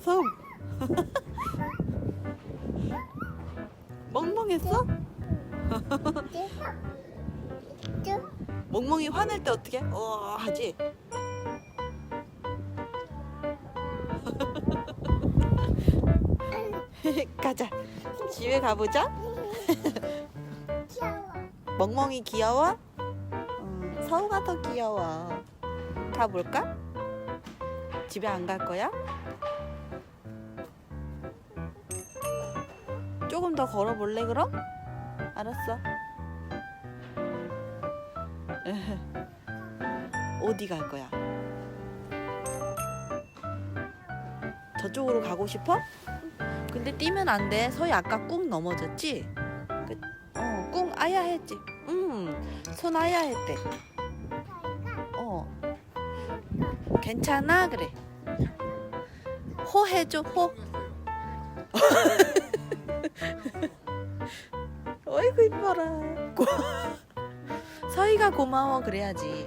서우 멍멍했어? 멍멍이 화낼 때 어떻게? 어 하지? 가자 집에 가보자 멍멍이 귀여워? 음, 서우가 더 귀여워 가볼까? 집에 안 갈 거야? 조금 더 걸어볼래 그럼? 알았어 어디 갈 거야? 저쪽으로 가고 싶어? 근데 뛰면 안 돼. 서희 아까 꾹 넘어졌지? 그, 어, 꾹 아야 했지. 음, 손 아야 했대. 어. 괜찮아? 그래. 호 해줘, 호. 어이구, 이뻐라. 고- 서희가 고마워, 그래야지.